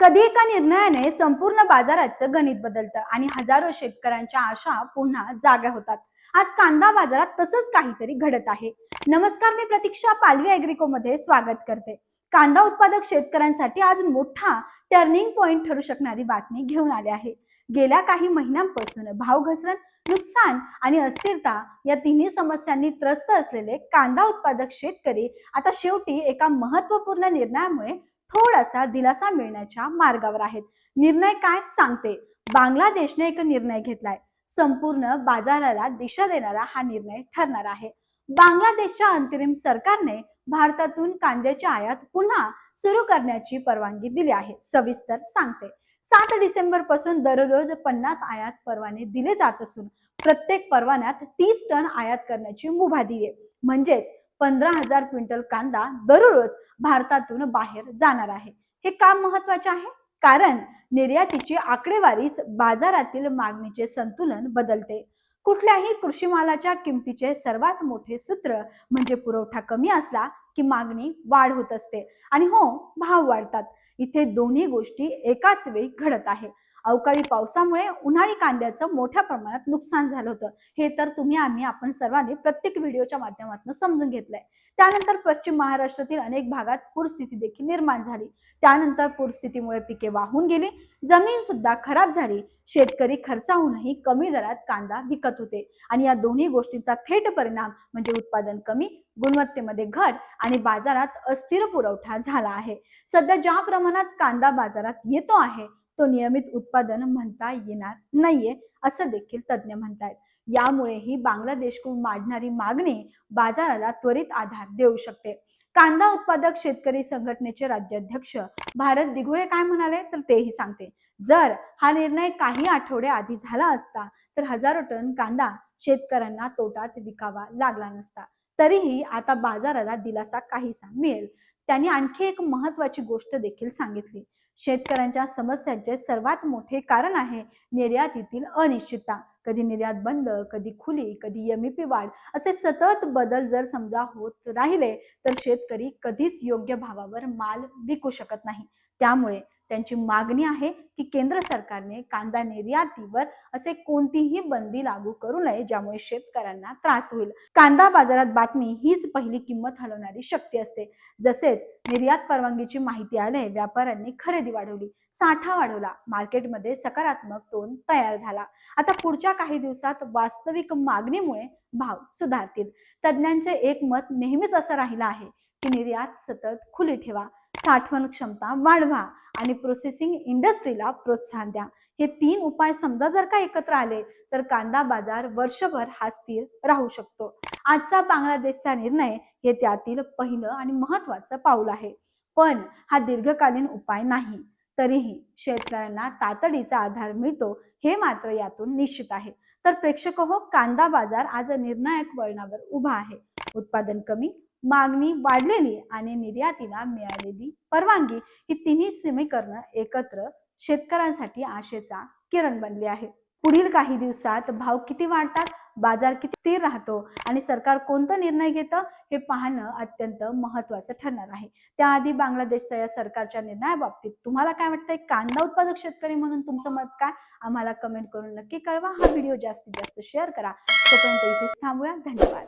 कधी एका निर्णयाने संपूर्ण बाजाराचं गणित बदलतं आणि हजारो शेतकऱ्यांच्या आशा पुन्हा जाग्या होतात. आज कांदा बाजारात तसंच काहीतरी घडत आहे. नमस्कार मी प्रतीक्षा पालवी अॅग्रिको मध्ये स्वागत करते. कांदा उत्पादक शेतकऱ्यांसाठी आज मोठा टर्निंग पॉइंट ठरू शकणारी बातमी घेऊन आली आहे. गेल्या काही महिन्यांपासून भाव घसरण नुकसान आणि अस्थिरता या तिन्ही समस्यांनी त्रस्त असलेले कांदा उत्पादक शेतकरी आता शेवटी एका महत्त्वपूर्ण निर्णयामुळे थोडासा दिलासा मिळण्याच्या मार्गावर आहेत. निर्णय काय सांगते? बांगलादेशने एक निर्णय घेतलाय. संपूर्ण बाजाराला दिशा देणारा हा निर्णय ठरणार आहे. बांगलादेशच्या अंतरिम सरकारने भारतातून कांद्याची आयात पुन्हा सुरू करण्याची परवानगी दिली आहे. सविस्तर सांगते. सात डिसेंबरपासून दररोज पन्नास आयात परवाने दिले जात असून प्रत्येक परवान्यात तीस टन आयात करण्याची मुभा दिली म्हणजेच पंधरा हजार क्विंटल कांदा दररोज भारतातून बाहेर जाणार आहे. हे काम महत्त्वाचे आहे? कारण निर्यातीची आकडेवारीच बाजारातील मागणीचे संतुलन बदलते. कुठल्याही कृषी मालाच्या किमतीचे सर्वात मोठे सूत्र म्हणजे पुरवठा कमी असला की मागणी वाढ होत असते. आणि हो भाव वाढतात. इथे दोन्ही गोष्टी एकाच वेळी घडत आहे. अवकाळी पावसामुळे उन्हाळी कांद्याचं मोठ्या प्रमाणात नुकसान झालं होतं. हे तर तुम्ही आम्ही आपण सर्वांनी प्रत्येक व्हिडिओच्या माध्यमातून समजून घेतलंय. त्यानंतर पश्चिम महाराष्ट्रातील अनेक भागात पूरस्थिती देखील निर्माण झाली. त्यानंतर पूरस्थितीमुळे पिके वाहून गेली. जमीन सुद्धा खराब झाली. शेतकरी खर्चाहूनही कमी दरात कांदा विकत होते. आणि या दोन्ही गोष्टींचा थेट परिणाम म्हणजे उत्पादन कमी गुणवत्तेमध्ये घट आणि बाजारात अस्थिर पुरवठा झाला आहे. सध्या ज्या प्रमाणात कांदा बाजारात येतो आहे तो नियमित उत्पादन म्हणता येणार नाहीये असं देखील तज्ज्ञ म्हणतायत. यामुळेही बांगलादेशकडून वाढणारी मागणी बाजाराला त्वरित आधार देऊ शकते. कांदा उत्पादक शेतकरी संघटनेचे राज्याध्यक्ष भारत दिघोळे काय म्हणाले तर तेही सांगते. जर हा निर्णय काही आठवडे आधी झाला असता तर हजारो टन कांदा शेतकऱ्यांना तोटात विकावा लागला नसता. तरीही आता बाजाराला दिलासा काहीसा मिळेल. त्यांनी आणखी एक महत्वाची गोष्ट देखील सांगितली. शेतकऱ्यांच्या समस्यांचे सर्वात मोठे कारण आहे निर्यातीतील अनिश्चितता. कधी निर्यात बंद कधी खुली कधी एमईपी वाढ असे सतत बदल जर समजा होत राहिले तर शेतकरी कधीच योग्य भावावर माल विकू शकत नाही. त्यामुळे त्यांची मागणी आहे की केंद्र सरकारने कांदा निर्यातीवर असे कोणतीही बंदी लागू करू नये ज्यामुळे शेतकऱ्यांना त्रास होईल. कांदा बाजारात बातमी हीच पहिली किंमत हलवणारी शक्ती असते. जसेच निर्यात परवानगीची माहिती आले व्यापाऱ्यांनी खरेदी वाढवली साठा वाढवला मार्केटमध्ये सकारात्मक टोन तयार झाला. आता पुढच्या काही दिवसात वास्तविक मागणीमुळे भाव सुधारतील. तज्ज्ञांचे एक मत नेहमीच असं राहिलं आहे की निर्यात सतत खुली ठेवा. साठवण क्षमता वाढवा आणि प्रोसेसिंग इंडस्ट्रीला प्रोत्साहन द्या. हे तीन उपाय समजा जर का एकत्र आले तर कांदा बाजार वर्षभर हा स्थिर राहू शकतो. आजचा बांगलादेशचा निर्णय हे त्यातील पहिलं आणि महत्वाचं पाऊल आहे. पण हा दीर्घकालीन उपाय नाही. तरीही शेतकऱ्यांना तातडीचा आधार मिळतो हे मात्र यातून निश्चित आहे. तर प्रेक्षक हो कांदा बाजार आज निर्णायक वळणावर उभा आहे. उत्पादन कमी मागणी वाढलेली आणि निर्यातीला मिळालेली परवानगी ही तिन्ही समीकरणं एकत्र शेतकऱ्यांसाठी आशेचा किरण बनली आहे. पुढील काही दिवसात भाव किती वाढतात बाजार किती स्थिर राहतो आणि सरकार कोणता निर्णय घेतं हे पाहणं अत्यंत महत्वाचं ठरणार आहे. त्याआधी बांगलादेशच्या या सरकारच्या निर्णयाबाबतीत तुम्हाला काय वाटतंय? कांदा उत्पादक शेतकरी म्हणून तुमचं मत काय? आम्हाला कमेंट करून नक्की कळवा. हा व्हिडिओ जास्तीत जास्त शेअर करा. तोपर्यंत इथेच थांबूया. धन्यवाद.